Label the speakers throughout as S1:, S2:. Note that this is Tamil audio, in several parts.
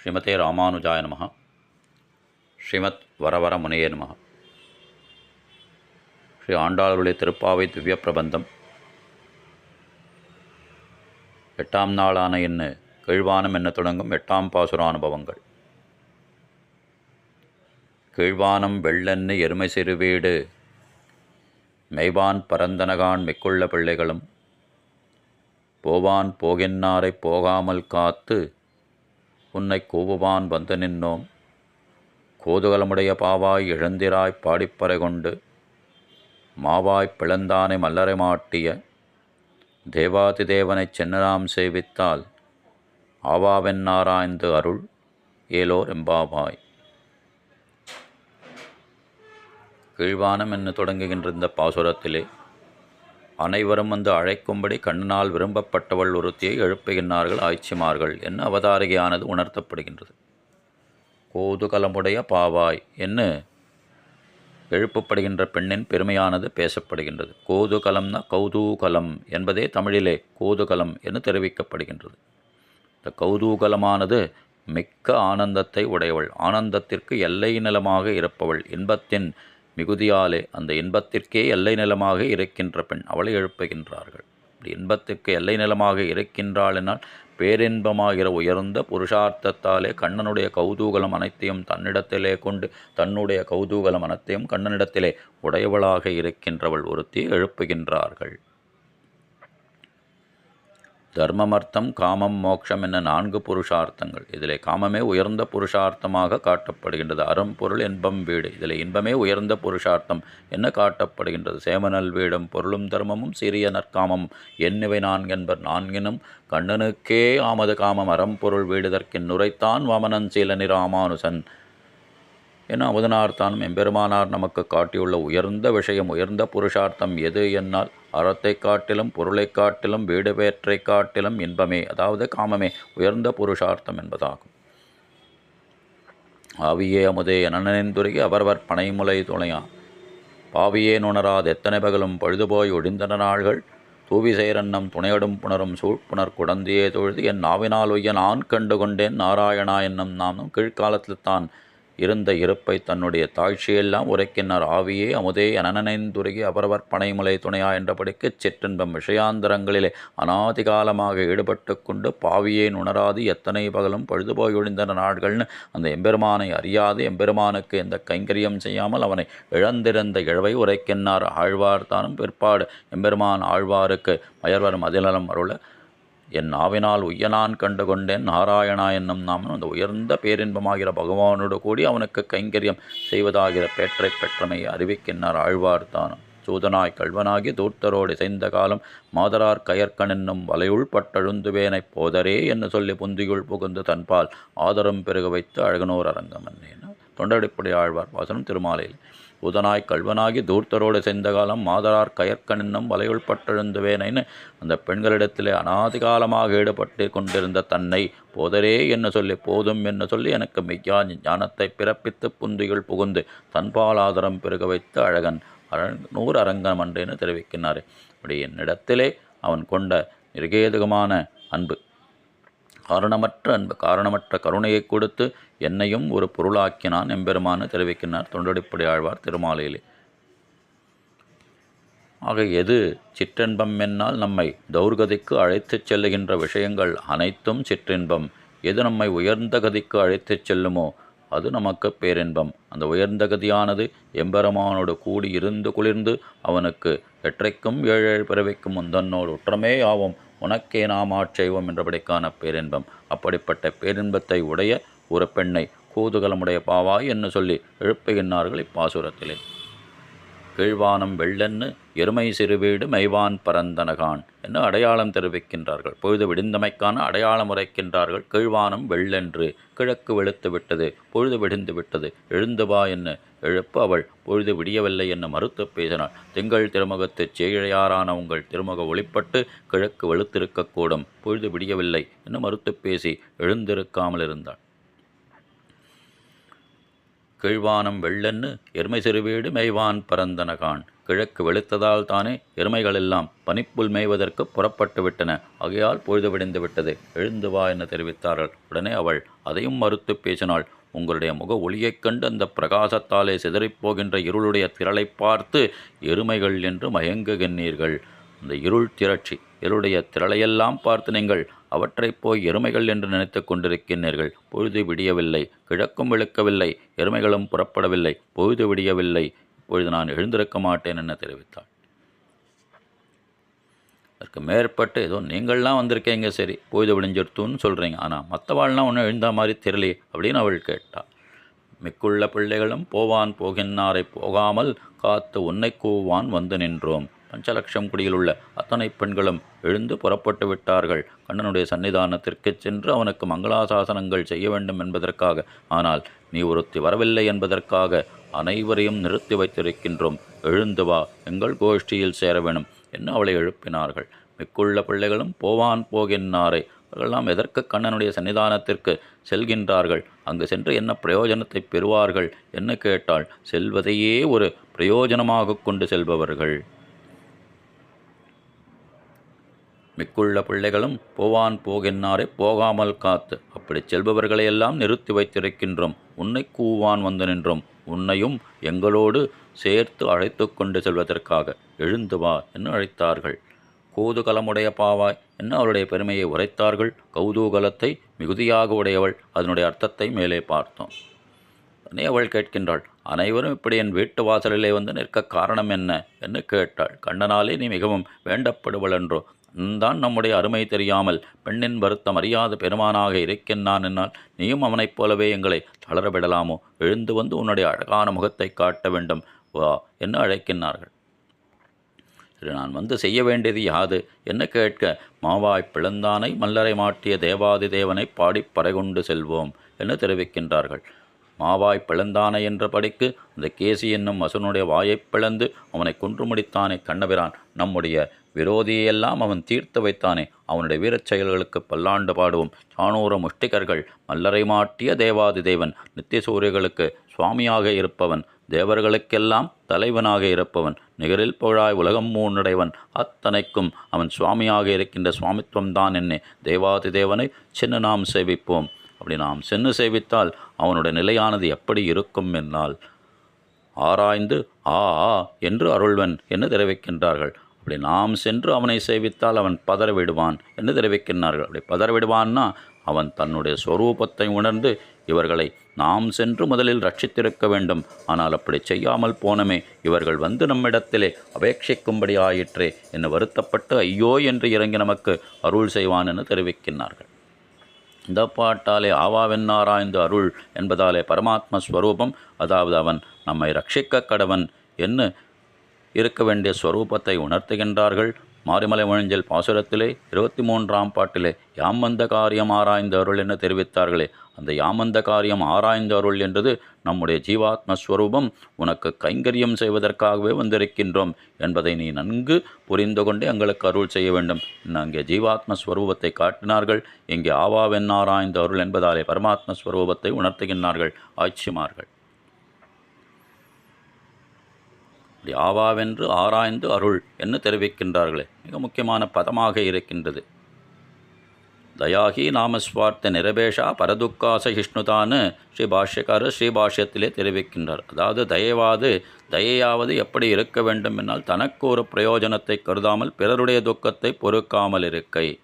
S1: ஸ்ரீமதே ராமானுஜாய நமக ஸ்ரீமத் வரவர முனைய நமः. ஸ்ரீ ஆண்டாளருடைய திருப்பாவை திவ்ய பிரபந்தம். எட்டாம் நாளான என்ன கீழ்வானம் என்ன தொடங்கும்? எட்டாம் பாசுர அனுபவங்கள். கீழ்வானம் வெள்ளென்னு எருமை சிறுவீடு மெய்வான் பரந்தனகான் மிக்குள்ள பிள்ளைகளும் போவான் போகின்னாரைப் போகாமல் காத்து உன்னை கூவுவான் வந்து நின்னோம். கோதுகலமுடைய பாவாய் இழந்திராய் பாடிப்பறை கொண்டு மாவாய் பிளந்தானை மல்லரை மாட்டிய தேவாதி தேவனைச் சென்னராம் சேவித்தால் ஆவாவென்னாராய்ந்து அருள் ஏலோர் எம்பாவாய். கீழ்வானம் என்று தொடங்குகின்ற இந்த பாசுரத்திலே அனைவரும் வந்து அழைக்கும்படி கண்ணனால் விரும்பப்பட்டவள் ஒருத்தியை எழுப்புகின்றார்கள் ஆய்ச்சிமார்கள். என்ன அவதாரிகையானது உணர்த்தப்படுகின்றது? கோதுகலமுடைய பாவாய். என்று எழுப்பப்படுகின்ற பெண்ணின் பெருமையானது பேசப்படுகின்றது. கோதுகலம்னா கௌதூகலம் என்பதே தமிழிலே கோதுகலம் என்று தெரிவிக்கப்படுகின்றது. இந்த கௌதூகலமானது மிக்க ஆனந்தத்தை உடையவள். ஆனந்தத்திற்கு எல்லை நிலமாக இருப்பவள். இன்பத்தின் மிகுதியாலே அந்த இன்பத்திற்கே எல்லை நிலமாக இருக்கின்ற பெண் அவளை எழுப்புகின்றார்கள். அப்படி இன்பத்திற்கு எல்லை நிலமாக இருக்கின்றாளினால் பேரின்பமாகிற உயர்ந்த புருஷார்த்தத்தாலே கண்ணனுடைய கௌதூகலம் அனைத்தையும் தன்னிடத்திலே கொண்டு தன்னுடைய கௌதூகலம் அனைத்தையும் கண்ணனிடத்திலே உடையவளாக இருக்கின்றவள் ஒருத்தி எழுப்புகின்றார்கள். தர்மமர்த்தம் காமம் மோட்சம் என நான்கு புருஷார்த்தங்கள். இதிலே காமமே உயர்ந்த புருஷார்த்தமாக காட்டப்படுகின்றது. அறம்பொருள் இன்பம் வீடு. இதில் இன்பமே உயர்ந்த புருஷார்த்தம் என்ன காட்டப்படுகின்றது? சேமனல் வீடும் பொருளும் தர்மமும் சிறிய நற்காமம் என்னிவை நான்கென்பர் நான்கினும் கண்ணனுக்கே ஆமது காமம். அறம்பொருள் வீடுதற்கின் நுரைத்தான் வாமனன் சீலனி ராமானுசன் என அமுதனார்த்தானும் எம்பெருமானார் நமக்கு காட்டியுள்ள உயர்ந்த விஷயம் உயர்ந்த புருஷார்த்தம் எது என்னால் அறத்தை காட்டிலும் பொருளை காட்டிலும் வீடு பேற்றை காட்டிலும் இன்பமே அதாவது காமமே உயர்ந்த புருஷார்த்தம் என்பதாகும். ஆவியே அமுதே எனனெந்துருகி அவரவர் பனைமுலை துணையா பாவியே நுணராது எத்தனை பகலும் பழுதுபோய் ஒடிந்தன நாள்கள். தூவி சேரன்னம் துணையடும் புணரும் சூழ்ப்புணர் குடந்தியே தொழுது என் நாவினால் உய்ய நான் கண்டு கொண்டேன் நாராயணா என்னும் நாமும் கீழ்காலத்தில் தான் இருந்த இருப்பை தன்னுடைய தாழ்ச்சியெல்லாம் உரைக்கினார். ஆவியே அமுதே அனனைந்துருகி அவரவர் பனைமுலை துணையா என்றபடிக்கு சிற்றின்பம் விஷயாந்தரங்களிலே அனாதிகாலமாக ஈடுபட்டு கொண்டு பாவியே உணராது எத்தனை பகலும் பழுதுபோய் ஒழிந்தன நாட்கள்னு அந்த எம்பெருமானை அறியாது. எம்பெருமானுக்கு எந்த கைங்கரியம் செய்யாமல் அவனை இழந்திருந்த இழவை உரைக்கின்றார் ஆழ்வார்தானும் பிற்பாடு எம்பெருமான் ஆழ்வாருக்கு மயர்வரும் அதிநலம் அருள என் நாவினால் உய்யனான் கண்டு கொண்டேன் நாராயணா என்னும் நாமன் அந்த உயர்ந்த பேரின்பமாகிற பகவானோடு கூடி அவனுக்கு கைங்கரியம் செய்வதாகிற பேற்றை பெற்றமை அறிவிக்கின்றார் ஆழ்வார்த்தானம் சூதனாய் கல்வனாகி தூர்த்தரோடு இசைந்த காலம் மாதரார் கயற்கன் என்னும் வலையுள் போதரே என்று சொல்லி புந்தியுள் புகுந்து தன்பால் ஆதரம் பெருக வைத்து அழகனோர் அரங்கம் என்னேன தொண்டடிப்படை ஆழ்வார் வாசனம் திருமாலையில் உதனாய் கல்வனாகி தூர்த்தரோடு சேர்ந்த காலம் மாதரார் கயற்கனின்னும் வலையுள் பட்டெழுந்துவேனைன்னு அந்த பெண்களிடத்திலே அனாதிகாலமாக ஈடுபட்டு கொண்டிருந்த தன்னை போதரே என்ன சொல்லி போதும் என்ன சொல்லி எனக்கு மெய்யா ஞானத்தை பிறப்பித்து புந்திகள் புகுந்து தன்பால் ஆதரம் பெருக வைத்து அழகன் அரண் நூறு அரங்கம் அன்றேன்னு தெரிவிக்கின்றார். இப்படி என்னிடத்திலே அவன் கொண்ட நிர்கேதுகமான அன்பு காரணமற்ற அன்பு காரணமற்ற கருணையை கொடுத்து என்னையும் ஒரு பொருளாக்கினான் எம்பெருமானு தெரிவிக்கின்றார் தொண்டடிப்படி ஆழ்வார் திருமாலையிலே. ஆக எது சிற்றின்பம் என்னால் நம்மை தௌர்கதிக்கு அழைத்துச் செல்லுகின்ற விஷயங்கள் அனைத்தும் சிற்றின்பம். எது நம்மை உயர்ந்த கதிக்கு அழைத்துச் செல்லுமோ அது நமக்கு பேரின்பம். அந்த உயர்ந்த கதியானது எம்பெருமானோடு கூடி இருந்து குளிர்ந்து அவனுக்கு எற்றைக்கும் ஏழேழு பிறவைக்கும் முந்தன்னோடு உற்றமே ஆவோம். உனக்கே நாம் ஆட்செய்வோம் என்றபடிக்கான பேரின்பம். அப்படிப்பட்ட பேரின்பத்தை உடைய ஒரு பெண்ணை கூதுகலமுடைய பாவாய் என்று சொல்லி எழுப்புகின்றார்கள் இப்பாசுரத்திலே? கீழ்வானம் வெள்ளென்னு எருமை சிறுவீடு மைவான் பரந்தனகான் என்று அடையாளம் தெரிவிக்கின்றார்கள். பொழுது விடிந்தமைக்கான அடையாளம் உரைக்கின்றார்கள். கீழ்வானம் வெள்ளென்று கிழக்கு வெளுத்து விட்டது பொழுது விடிந்து விட்டது. எழுந்து வா என்ன எழுப்பு அவள் பொழுது விடியவில்லை என்று மறுத்து பேசினாள். திங்கள் திருமுகத்து சேழையாரான உங்கள் திருமுக ஒளிப்பட்டு கிழக்கு வெளுத்திருக்கக்கூடும் பொழுது விடியவில்லை என்று மறுத்து பேசி எழுந்திருக்காமல் இருந்தாள் கீழ்வானம் வெள்ளென்னு எருமை சிறுவீடு மேய்வான் பரந்தனகான் கிழக்கு வெளுத்ததால் தானே எருமைகள் எல்லாம் பனிப்புல் மேய்வதற்கு புறப்பட்டு விட்டன. ஆகையால் பொழுது விடிந்து விட்டது. எழுந்து வா என தெரிவித்தார்கள். உடனே அவள் அதையும் மறுத்து பேசினாள். உங்களுடைய முக ஒளியைக் கண்டு அந்த பிரகாசத்தாலே சிதறிப்போகின்ற இருளுடைய திரளை பார்த்து எருமைகள் என்று மயங்குகின்றீர்கள். அந்த இருள் திரட்சி இருளுடைய திரளையெல்லாம் பார்த்து நீங்கள் அவற்றைப் போய் எருமைகள் என்று நினைத்து கொண்டிருக்கின்றீர்கள். பொழுது விடியவில்லை. கிழக்கும் விழுக்கவில்லை. எருமைகளும் புறப்படவில்லை. பொழுது விடியவில்லை. இப்பொழுது நான் எழுந்திருக்க மாட்டேன் என தெரிவித்தாள். அதற்கு மேற்பட்டு ஏதோ நீங்கள்லாம் வந்திருக்கீங்க. சரி பொழுது விடிஞ்சிருத்துன்னு சொல்கிறீங்க ஆனால் மற்றவாள்லாம் ஒன்றும் எழுந்த மாதிரி தெரியலையே அப்படின்னு அவள் கேட்டாள். மிக்குள்ள பிள்ளைகளும் போவான் போகின்னாரை போகாமல் காத்து உன்னை கூவான் வந்து நின்றோம். பஞ்சலட்சம் குடியில் உள்ள அத்தனை பெண்களும் எழுந்து புறப்பட்டு விட்டார்கள். கண்ணனுடைய சன்னிதானத்திற்கு சென்று அவனுக்கு மங்களாசாசனங்கள் செய்ய வேண்டும் என்பதற்காக. ஆனால் நீ ஒருத்தி வரவில்லை என்பதற்காக அனைவரையும் நிறுத்தி வைத்திருக்கின்றோம். எழுந்து வா எங்கள் கோஷ்டியில் சேர வேணும் என்று அவளை எழுப்பினார்கள். மிக்குள்ள பிள்ளைகளும் போவான் போகின்றாரை. அவர்களெல்லாம் எதற்கு கண்ணனுடைய சன்னிதானத்திற்கு செல்கின்றார்கள்? அங்கு சென்று என்ன பிரயோஜனத்தை பெறுவார்கள்? என்ன கேட்டால் செல்வதையே ஒரு பிரயோஜனமாக கொண்டு செல்பவர்கள். மிக்குள்ள பிள்ளைகளும் போவான் போகின்னாரே போகாமல் காத்து. அப்படி செல்பவர்களையெல்லாம் நிறுத்தி வைத்திருக்கின்றோம். உன்னை கூவான் வந்து நின்றோம். உன்னையும் எங்களோடு சேர்த்து அழைத்து கொண்டு செல்வதற்காக எழுந்து வா என்று அழைத்தார்கள். கோதுகலமுடைய பாவாய் என்ன அவளுடைய பெருமையை உரைத்தார்கள்? கௌதூகலத்தை மிகுதியாக உடையவள். அதனுடைய அர்த்தத்தை மேலே பார்த்தோம். உடனே அவள் கேட்கின்றாள் அனைவரும் இப்படி என் வீட்டு வாசலிலே வந்து நிற்க காரணம் என்ன? என்று கேட்டாள். கண்ணனாலே நீ மிகவும் வேண்டப்படுவள் என்றோ தான் நம்முடைய அருமை தெரியாமல் பெண்ணின் வருத்தம் அறியாத பெருமானாக இருக்கின்றான் என்னால் நீயும் அவனைப் போலவே எங்களை தளரவிடலாமோ? எழுந்து வந்து உன்னுடைய அழகான முகத்தை காட்ட வேண்டும். வா என்று அழைக்கின்றார்கள்? சரி நான் வந்து செய்ய வேண்டியது யாது? என்ன கேட்க மாவாய் பிளந்தானை மல்லரை மாட்டிய தேவாதி தேவனை பாடிப் பறைகொண்டு செல்வோம் என்று தெரிவிக்கின்றார்கள். மாவாய் பிளந்தானை என்ற படிக்கு அந்த கேசி என்னும் அசுனுடைய வாயைப் பிளந்து அவனை கொன்று முடித்தானே கண்ணபிரான் நம்முடைய விரோதியெல்லாம் அவன் தீர்த்து வைத்தானே. அவனுடைய வீரச் செயல்களுக்கு பல்லாண்டு பாடுவோம். சாணூர முஷ்டிகர்கள் மல்லரை மாட்டிய தேவாதி தேவன் நித்திய சூரியர்களுக்கு சுவாமியாக இருப்பவன் தேவர்களுக்கெல்லாம் தலைவனாக இருப்பவன் நிகரில் புகழாய் உலகம் மூன்றடைவன் அத்தனைக்கும் அவன் சுவாமியாக இருக்கின்ற சுவாமித்துவம் தான் என்னே. தேவாதி தேவனை சின்ன நாம் சேவிப்போம். அப்படி நாம் சென்று சேவித்தால் அவனுடைய நிலையானது எப்படி இருக்கும் என்னால் ஆராய்ந்து ஆ ஆ என்று அருள்வன் என்று தெரிவிக்கின்றார்கள். அப்படி நாம் சென்று அவனை சேவித்தால் அவன் பதறவிடுவான் என்று தெரிவிக்கின்றார்கள். அப்படி பதறவிடுவான்னா அவன் தன்னுடைய சொரூபத்தை உணர்ந்து இவர்களை நாம் சென்று முதலில் ரட்சித்திருக்க வேண்டும். ஆனால் அப்படி செய்யாமல் போனமே இவர்கள் வந்து நம்மிடத்திலே அபேட்சிக்கும்படி ஆயிற்றே என்று வருத்தப்பட்டு ஐயோ என்று இறங்கி நமக்கு அருள் செய்வான் என தெரிவிக்கின்றார்கள். இந்த பாட்டாலே ஆவாவென்னாராய்ந்து அருள் என்பதாலே பரமாத்ம ஸ்வரூபம் அதாவது அவன் நம்மை ரட்சிக்க கடவன் என்று இருக்க வேண்டிய ஸ்வரூபத்தை உணர்த்துகின்றார்கள். மாரிமலை ஒழிஞ்சல் பாசுரத்திலே இருபத்தி மூன்றாம் பாட்டிலே யாமந்த காரியம் ஆராய்ந்த அருள் என்று தெரிவித்தார்களே. அந்த யாமந்த காரியம் ஆராய்ந்த அருள் என்றது நம்முடைய ஜீவாத்ம ஸ்வரூபம் உனக்கு கைங்கரியம் செய்வதற்காகவே வந்திருக்கின்றோம் என்பதை நீ நன்கு புரிந்து கொண்டே எங்களுக்கு அருள் செய்ய வேண்டும். இன்னும் அங்கே ஜீவாத்ம ஸ்வரூபத்தை காட்டினார்கள். இங்கே ஆவாவென் ஆராய்ந்த அருள் என்பதாலே பரமாத்ம ஸ்வரூபத்தை உணர்த்துகின்றார்கள். ஆட்சிமார்கள். அப்படி ஆவாவென்று ஆராய்ந்து அருள் என்று தெரிவிக்கின்றார்களே. மிக முக்கியமான பதமாக இருக்கின்றது. தயாகி நாமஸ்வார்த்த நிரபேஷா பரதுக்காச ஹிஷ்ணுதான்னு ஸ்ரீ பாஷ்யக்காரர் ஸ்ரீ பாஷ்யத்திலே தெரிவிக்கின்றார். அதாவது தயவாது தயையாவது எப்படி இருக்க வேண்டும் என்னால் தனக்கு ஒரு பிரயோஜனத்தை கருதாமல் பிறருடைய துக்கத்தை பொறுக்காமல் இருக்கை.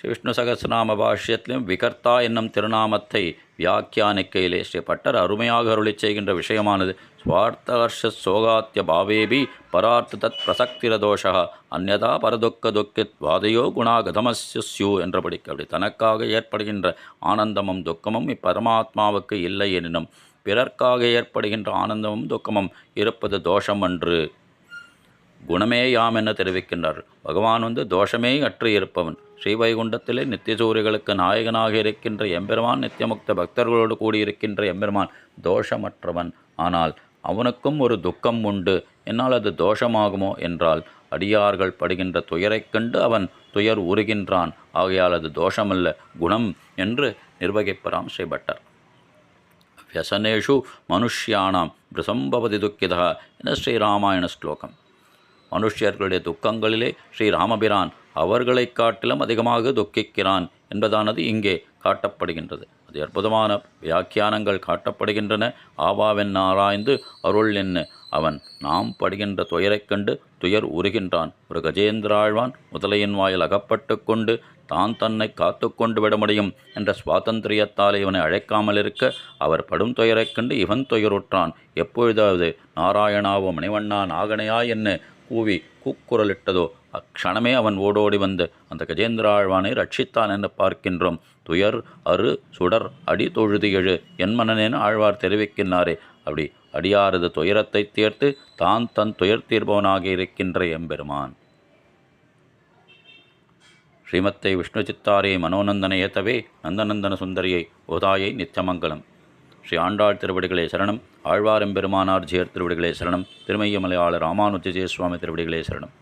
S1: ஸ்ரீ விஷ்ணு சகசிரநாம பாஷ்யத்திலும் விகர்த்தா என்னும் திருநாமத்தை வியாக்கியானிக்கையிலே ஸ்ரீ பட்டர் அருமையாக அருளிச் செய்கின்ற விஷயமானது. ஸ்வார்த்தஹர்ஷ சோகாத்திய பாவேபி பரார்த்த தத் பிரசக்திரதோஷா அந்நதா பரதுக்க துக்கித் வாதையோ குணாகதமஸ்ய ஸ்யூ என்றபடிக்கு அப்படி தனக்காக ஏற்படுகின்ற ஆனந்தமும் துக்கமும் இப்பரமாத்மாவுக்கு இல்லை எனினும் பிறர்க்காக ஏற்படுகின்ற ஆனந்தமும் துக்கமும் இருப்பது தோஷம் அன்று குணமே யாம் என தெரிவிக்கின்றார். பகவான் வந்து தோஷமே அற்று இருப்பவன். ஸ்ரீவைகுண்டத்திலே நித்தியசூரிகளுக்கு நாயகனாக இருக்கின்ற எம்பெருமான் நித்தியமுக்த பக்தர்களோடு கூடியிருக்கின்ற எம்பெருமான் தோஷமற்றவன். ஆனால் அவனுக்கும் ஒரு துக்கம் உண்டு. என்னால் அது தோஷமாகுமோ என்றால் அடியார்கள் படுகின்ற துயரைக் கண்டு அவன் துயர் உருகின்றான். ஆகையால் அது தோஷமல்ல குணம் என்று நிர்வகிப்பராம் ஸ்ரீபட்டர். வியசனேஷு மனுஷ்யானாம் பிரசம்பவதி துக்கிதா என ஸ்ரீராமாயண ஸ்லோகம். மனுஷ்யர்களுடைய துக்கங்களிலே ஸ்ரீராமபிரான் அவர்களைக் காட்டிலும் அதிகமாக துக்கிக்கிறான் என்பதானது இங்கே காட்டப்படுகின்றது. அது அற்புதமான வியாக்கியானங்கள் காட்டப்படுகின்றன. ஆவாவென் ஆராய்ந்து அருள் என்ன அவன் நாம் படுகின்ற துயரைக் கண்டு துயர் உருகின்றான். ஒரு கஜேந்திராழ்வான் முதலையின் வாயில் அகப்பட்டு கொண்டு தான் தன்னை காத்து கொண்டு விட முடியும் என்ற சுவாதந்திரியத்தால் இவனை அழைக்காமல் இருக்க அவர் படும் துயரைக் கண்டு இவன் துயருற்றான். எப்பொழுதாவது நாராயணாவோ மணிவண்ணா நாகனையா என்ன கூவி கூக்குரலிட்டதோ அக்ஷணமே அவன் ஓடோடி வந்து அந்த கஜேந்திராழ்வானை ரட்சித்தான் என்று பார்க்கின்றோம். துயர் அரு சுடர் அடி தொழுது எழு என் மனனேன்னு ஆழ்வார் தெரிவிக்கின்றாரே. அப்படி அடியாரது துயரத்தை தீர்த்து தான் தன் துயர் தீர்பவனாக இருக்கின்ற எம்பெருமான். ஸ்ரீமத்தை விஷ்ணு சித்தாரே மனோநந்தன ஏத்தவே நந்தநந்தன சுந்தரியை ஓதாயை நித்தியமங்கலம். ஸ்ரீ ஆண்டாள் திருவடிகளே சரணம். ஆழ்வாரெம்பெருமானார் ஜெயர் திருவடிகளே சரணம். திருமையமலையாளர் ராமானுஜஜே சுவாமி திருவடிகளே சரணம்.